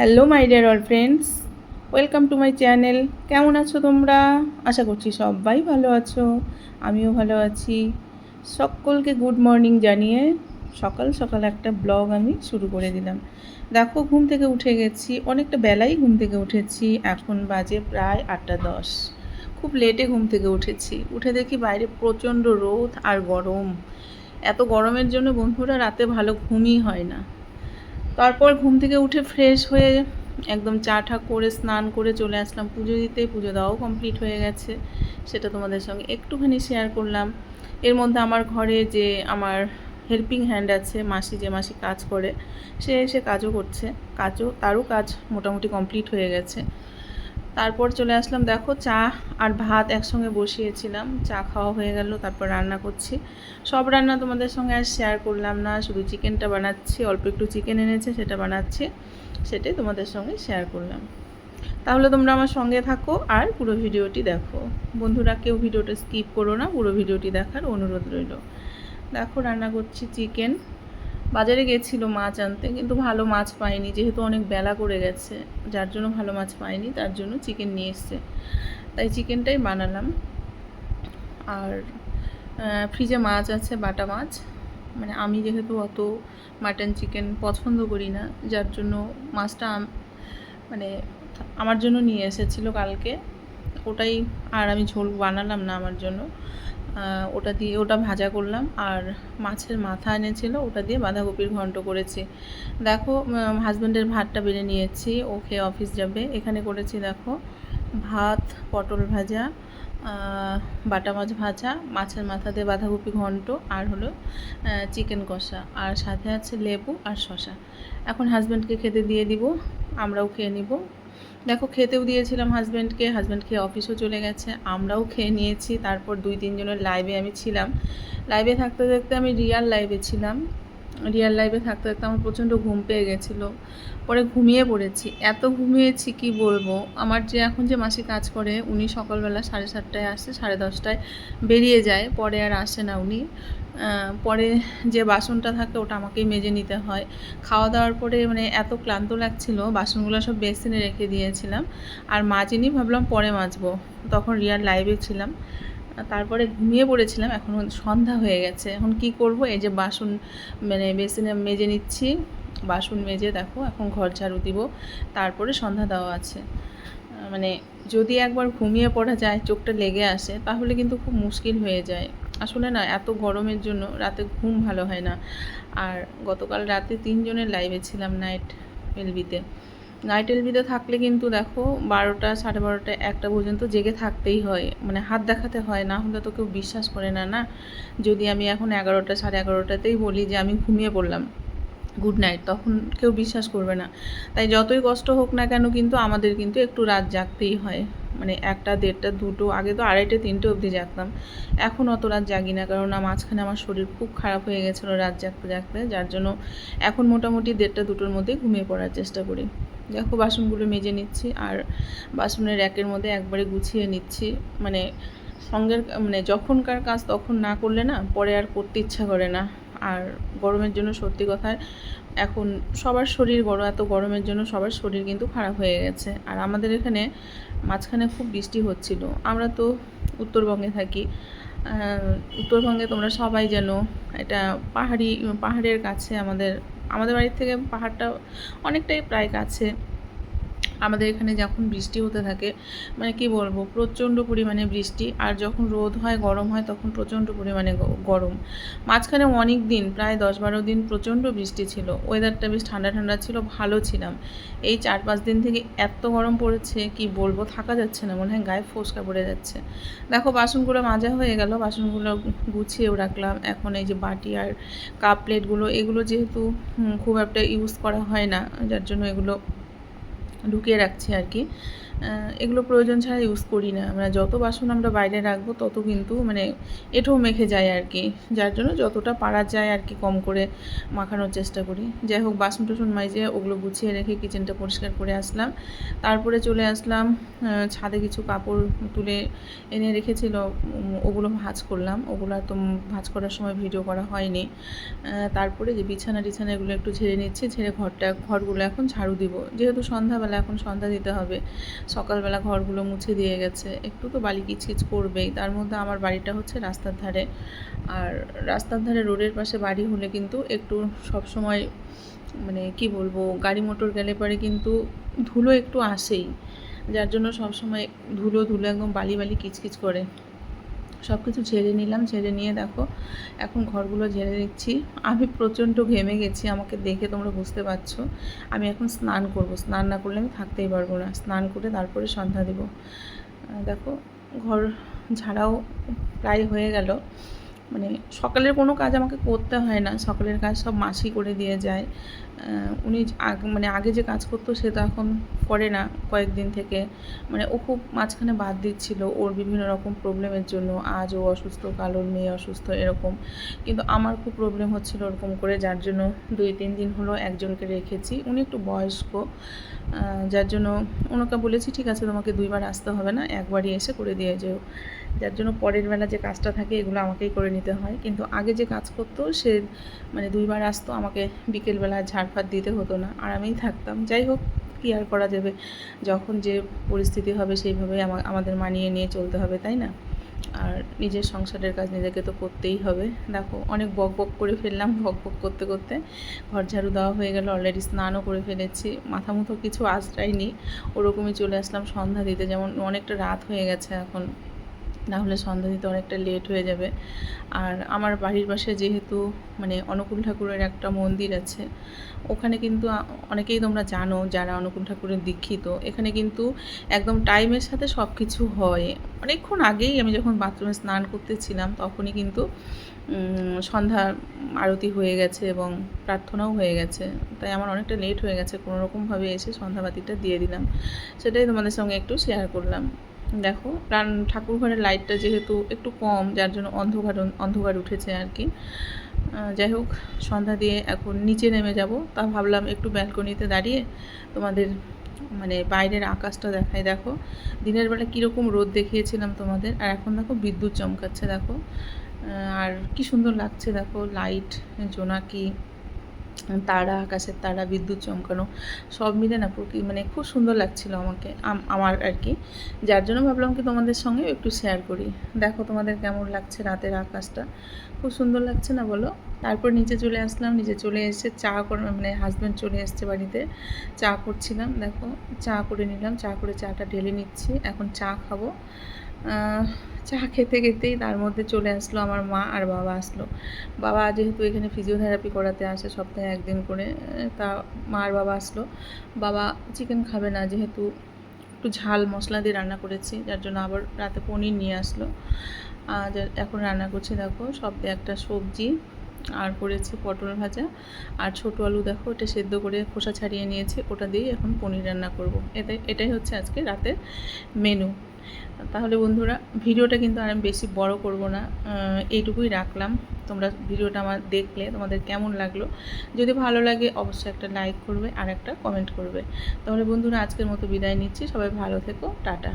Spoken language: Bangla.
Hello my dear all friends welcome to my channel কেমন আছো তোমরা? আশা করছি সবাই ভালো আছো। আমিও ভালো আছি। সকলকে গুড মর্নিং জানিয়ে সকাল সকাল একটা ব্লগ আমি শুরু করে দিলাম। দেখো, ঘুম থেকে উঠে গেছি। অনেকটা বেলাই ঘুম থেকে উঠেছি। এখন বাজে প্রায় আটটা দশ। খুব লেটে ঘুম থেকে উঠেছি। উঠে দেখি বাইরে প্রচণ্ড রোদ আর গরম। এত গরমের জন্য বন্ধুরা রাতে ভালো ঘুমই হয় না। তারপর ঘুম থেকে উঠে ফ্রেশ হয়ে একদম চা ঠা করে, স্নান করে চলে আসলাম। পুজো দিতে পুজো দেওয়াও কমপ্লিট হয়ে গেছে। সেটা তোমাদের সঙ্গে একটুখানি শেয়ার করলাম। এর মধ্যে আমার ঘরে যে আমার হেল্পিং হ্যান্ড আছে, মাসি যে মাসি কাজ করে, সে এসে কাজও করছে। কাজও, তারও কাজ মোটামুটি কমপ্লিট হয়ে গেছে। তারপর চলে আসলাম, দেখো চা আর ভাত একসঙ্গে বসিয়েছিলাম। চা খাওয়া হয়ে গেল, তারপর রান্না করছি। সব রান্না তোমাদের সঙ্গে আর শেয়ার করলাম না, শুধু চিকেনটা বানাচ্ছি, অল্প একটু চিকেন এনেছে, সেটা বানাচ্ছি, সেটাই তোমাদের সঙ্গে শেয়ার করলাম। তাহলে তোমরা আমার সঙ্গে থাকো আর পুরো ভিডিওটি দেখো। বন্ধুরা, কেউ ভিডিওটা স্কিপ করো না, পুরো ভিডিওটি দেখার অনুরোধ রইল। দেখো, রান্না করছি চিকেন বাজারে গেছিল মাছ আনতে, কিন্তু ভালো মাছ পাইনি। যেহেতু অনেক বেলা করে গেছে, যার জন্য ভালো মাছ পাইনি, তার জন্য চিকেন নিয়ে এসছে। তাই চিকেনটাই বানালাম। আর ফ্রিজে মাছ আছে, বাটা মাছ। মানে আমি যেহেতু অত মাটন চিকেন পছন্দ করি না, যার জন্য মাছটা মানে আমার জন্য নিয়ে এসেছিল কালকে। ওটাই আর আমি ঝোল বানালাম না আমার জন্য। ওটা দিয়ে ওটা ভাজা করলাম আর মাছের মাথা এনেছিল, ওটা দিয়ে বাঁধাকপির ঘন্ট করেছি। দেখো হাজব্যান্ডের ভাতটা বেড়ে নিয়েছি, ও খেয়ে অফিস যাবে। এখানে করেছি দেখো, ভাত, পটল ভাজা বাটা মাছ ভাজা, মাছের মাথা দিয়ে বাঁধাকপি ঘন্ট, আর হলো চিকেন কষা। আর সাথে আছে লেবু আর শশা এখন হাজব্যান্ডকে খেতে দিয়ে দিব, আমরাও খেয়ে নিব। দেখো, খেতেও দিয়েছিলাম হাজব্যান্ডকে হাজব্যান্ড খেয়ে অফিসও চলে গেছে। আমরাও খেয়ে নিয়েছি। তারপর দুই তিনজনের লাইভে আমি ছিলাম। লাইভে থাকতে থাকতে আমি রিয়াল লাইভে ছিলাম। রিয়াল লাইভে থাকতে থাকতে আমার প্রচণ্ড ঘুম পেয়ে গেছিল। পরে ঘুমিয়ে পড়েছি। এত ঘুমিয়েছি কি বলব? আমার যে এখন যে মাসি কাজ করে, উনি সকালবেলা সাড়ে সাতটায় আসে, সাড়ে দশটায় বেরিয়ে যায়, পরে আর আসে না উনি। পরে যে বাসনটা থাকে, ওটা আমাকেই মেজে নিতে হয়। খাওয়া দাওয়ার পরে মানে এত ক্লান্ত লাগছিল, বাসনগুলো সব বেসিনে রেখে দিয়েছিলাম। আর মাজিনি ভাবলাম পরে মাজবো। তখন রিয়ার লাইভে ছিলাম। তারপরে ঘুমিয়ে পড়েছিলাম, এখন সন্ধ্যা হয়ে গেছে। এখন কি করব? এই যে বাসন মানে বেসিনে মেজে নিচ্ছি। বাসন মেজে দেখো, এখন ঘর ঝাড়ু দিব। তারপরে সন্ধ্যা দেওয়া আছে। মানে যদি একবার ঘুমিয়ে পড়া যায়, চোখটা লেগে আসে, তাহলে কিন্তু খুব মুশকিল হয়ে যায়। আসলে না, এত গরমের জন্য রাতে ঘুম ভালো হয় না। আর গতকাল রাতে তিনজনের লাইভে ছিলাম নাইট এলবিতে নাইট এলবিতে থাকলে কিন্তু দেখো বারোটা, সাড়ে বারোটা, একটা পর্যন্ত জেগে থাকতেই হয়। মানে হাত দেখাতে হয় না, হলে তো কেউ বিশ্বাস করে না না? যদি আমি এখন এগারোটা, সাড়ে এগারোটাতেই বলি যে আমি ঘুমিয়ে পড়লাম গুড নাইট তখন কেউ বিশ্বাস করবে না। তাই যতই কষ্ট হোক না কেন কিন্তু আমাদের কিন্তু একটু রাত জাগতেই হয়। মানে একটা, দেড়টা, দুটো, আগে তো আড়াইটে, তিনটে অবধি জাগতাম। এখন অত রাত জাগি না, কারণ মাঝখানে আমার শরীর খুব খারাপ হয়ে গেছিল রাত জাগতে জাগতে, যার জন্য এখন মোটামুটি দেড়টা, দুটোর মধ্যেই ঘুমিয়ে পড়ার চেষ্টা করি। দেখো, বাসনগুলো মেজে নিচ্ছি আর বাসনের র্যাকের মধ্যে একবারে গুছিয়ে নিচ্ছি। মানে সঙ্গের মানে যখনকার কাজ তখন না করলে না, পরে আর করতে ইচ্ছা করে না। আর গরমের জন্য সত্যি কথা, এখন সবার শরীর গরম এত গরমের জন্য সবার শরীর কিন্তু খারাপ হয়ে গেছে। আর আমাদের এখানে মাঝখানে খুব বৃষ্টি হচ্ছিল। আমরা তো উত্তরবঙ্গে থাকি। উত্তরবঙ্গে তোমরা সবাই যেন এটা পাহাড়ি, পাহাড়ের কাছে আমাদের আমাদের বাড়ির থেকে পাহাড়টা অনেকটাই প্রায় কাছে। আমাদের এখানে যখন বৃষ্টি হতে থাকে মানে কি বলব, প্রচণ্ড পরিমাণে বৃষ্টি, আর যখন রোদ হয়, গরম হয়, তখন প্রচণ্ড পরিমাণে গরম। মাঝখানে অনেক দিন, প্রায় দশ বারো দিন প্রচণ্ড বৃষ্টি ছিল। ওয়েদারটা বেশ ঠান্ডা ঠান্ডা ছিল, ভালো ছিলাম। এই চার পাঁচ দিন থেকে এত গরম পড়েছে, কি বলব, থাকা যাচ্ছে না, মনে হয় গায়ে ফোসকা পড়ে যাচ্ছে। দেখো, বাসনগুলো মাজা হয়ে গেল, বাসনগুলো গুছিয়েও রাখলাম। এখন এই যে বাটি আর কাপ প্লেটগুলো এগুলো যেহেতু খুব একটা ইউজ করা হয় না, যার জন্য এগুলো ঢুকিয়ে রাখছি আর কি। এগুলো প্রয়োজন ছাড়া ইউজ করি না। আমরা যত বাসন আমরা বাইরে রাখব, তত কিন্তু মানে এঁঠো মেখে যায় আর কি। যার জন্য যতটা পারা যায় আর কি কম করে মাখানোর চেষ্টা করি। যাই হোক, বাসন টাসন মাইজে ওগুলো গুছিয়ে রেখে কিচেনটা পরিষ্কার করে আসলাম। তারপরে চলে আসলাম ছাদে কিছু কাপড় তুলে এনে রেখেছিল ওগুলো ভাঁজ করলাম। ওগুলো তো ভাঁজ করার সময় ভিডিও করা হয়নি। তারপরে যে বিছানা টিছানা এগুলো একটু ঝেড়ে নিচ্ছি, ঝেড়ে ঘরটা, ঘরগুলো এখন ঝাড়ু দিব। যেহেতু সন্ধ্যাবেলা এখন সন্ধ্যা দিতে হবে। সকালবেলা ঘরগুলো মুছে দিয়ে গেছে। একটু তো বালি কিচকিচ করবেই। তার মধ্যে আমার বাড়িটা হচ্ছে রাস্তার ধারে। আর রাস্তার ধারে রোডের পাশে বাড়ি হলে কিন্তু একটু সবসময় মানে কি বলব, গাড়ি মোটর গেলে পরে কিন্তু ধুলো একটু আসেই। যার জন্য সবসময় ধুলো ধুলো একদম বালি বালি কিচকিচ করে। সব কিছু ঝেড়ে নিলাম, ঝেড়ে নিয়ে দেখো, এখন ঘরগুলো ঝেড়ে দিচ্ছি আমি প্রচণ্ড ঘেমে গেছি, আমাকে দেখে তোমরা বুঝতে পারছ। আমি এখন স্নান করব, স্নান না করলে আমি থাকতেই পারব না। স্নান করে তারপরে সন্ধ্যা দেব। দেখো, ঘর ঝাড়াও প্রায় হয়ে গেল। মানে সকালের কোনো কাজ আমাকে করতে হয় না। সকালের কাজ সব মাসি করে দিয়ে যায়। উনি মানে আগে যে কাজ করতো সে তো এখন করে না কয়েকদিন থেকে। মানে ও খুব মাঝখানে বাদ দিচ্ছিল ওর বিভিন্ন রকম প্রবলেমের জন্য। আজ ও অসুস্থ, কাল ওর মেয়ে অসুস্থ, এরকম। কিন্তু আমার খুব প্রবলেম হচ্ছিল ওরকম করে। যার জন্য দুই, তিন দিন হলো একজনকে রেখেছি। উনি একটু বয়স্ক। যার জন্য ওনাকে বলেছি, ঠিক আছে, তোমাকে দুইবার আসতে হবে না। একবারই এসে করে দিয়ে যেও। যার জন্য পরের বেলা যে কাজটা থাকে এগুলো আমাকেই করে নিতে হয়। কিন্তু আগে যে কাজ করতো, সে মানে দুইবার আসতো, আমাকে বিকেলবেলা ঝাড়ফাট দিতে হতো না। আর আমিই থাকতাম। যাই হোক, কী আর করা যাবে? যখন যে পরিস্থিতি হবে সেইভাবে আমা- আমাদের মানিয়ে নিয়ে চলতে হবে, তাই না? আর নিজের সংসারের কাজ নিজেকে তো করতেই হবে। দেখো, অনেক বক বক করে ফেললাম। বক বক করতে করতে ঘর ঝাড়ু দেওয়া হয়ে গেল। অলরেডি স্নানও করে ফেলেছি। মাথা মুথো কিছু আশ্রয়নি ওরকমই চলে আসলাম সন্ধ্যা দিতে। যেমন অনেকটা রাত হয়ে গেছে এখন। না হলে সন্ধ্যা দিতে অনেকটা লেট হয়ে যাবে। আর আমার বাড়ির পাশে যেহেতু মানে অনুকূল ঠাকুরের একটা মন্দির আছে, ওখানে কিন্তু অনেকেই তোমরা জানো যারা অনুকূল ঠাকুরের দীক্ষিত, এখানে কিন্তু একদম টাইমের সাথে সব কিছু হয়। অনেকক্ষণ আগেই আমি যখন বাথরুমে স্নান করতেছিলাম, তখনই কিন্তু সন্ধ্যা আরতি হয়ে গেছে এবং প্রার্থনাও হয়ে গেছে। তাই আমার অনেকটা লেট হয়ে গেছে। কোনো রকমভাবে এসে সন্ধ্যাবাতিটা দিয়ে দিলাম। সেটাই তোমাদের সঙ্গে একটু শেয়ার করলাম। দেখো রান ঠাকুর ঘরের লাইটটা যেহেতু একটু কম, যার জন্য অন্ধকার অন্ধকার উঠেছে আর কি। যাই হোক, সন্ধ্যা দিয়ে এখন নিচে নেমে যাব। তা ভাবলাম একটু ব্যালকনিতে দাঁড়িয়ে তোমাদের মানে বাইরের আকাশটা দেখাই। দেখো, দিনের বেলা কীরকম রোদ দেখিয়েছিলাম তোমাদের, আর এখন দেখো বিদ্যুৎ চমকাচ্ছে, দেখো। আর কি সুন্দর লাগছে, দেখো লাইট জোনাকি তারা, আকাশের তারা, বিদ্যুৎ চমকানো, সব মিলে না প্রকৃতি মানে খুব সুন্দর লাগছিল আমাকে আমার আর কি। যার জন্য ভাবলাম কি তোমাদের সঙ্গে একটু শেয়ার করি। দেখো তোমাদের কেমন লাগছে রাতের আকাশটা। খুব সুন্দর লাগছে না বলো? তারপর নিচে চলে আসলাম, নিচে চলে এসে চা করে মানে হাজব্যান্ড চলে এসছে বাড়িতে। চা করছিলাম, দেখো, চা করে নিলাম, চা করে চাটা ঢেলে নিচ্ছি, এখন চা খাব। চা খেতে খেতেই তার মধ্যে চলে আসলো আমার মা আর বাবা আসলো। বাবা যেহেতু এখানে ফিজিওথেরাপি করাতে আসে সপ্তাহে একদিন করে, তা মা আর বাবা আসলো। বাবা চিকেন খাবে না, যেহেতু একটু ঝাল মশলা দিয়ে রান্না করেছি, যার জন্য আবার রাতে পনির নিয়ে আসলো। আর এখন রান্না করছি দেখো, সব একটা সবজি, আর করেছি পটল ভাজা। আর ছোটো আলু দেখো, ওটা সেদ্ধ করে খোসা ছাড়িয়ে নিয়েছি, ওটা দিয়েই এখন পনির রান্না করব। এটাই এটাই হচ্ছে আজকে রাতের মেনু তাহলে বন্ধুরা, ভিডিওটা কিন্তু আর আমি বেশি বড় করব না। এইটুকুই রাখলাম। তোমরা ভিডিওটা আমার দেখলে তোমাদের কেমন লাগল। যদি ভালো লাগে, অবশ্যই একটা লাইক করবে আর একটা কমেন্ট করবে। তাহলে বন্ধুরা, আজকের মতো বিদায় নিচ্ছি। সবাই ভালো থেকো। টাটা।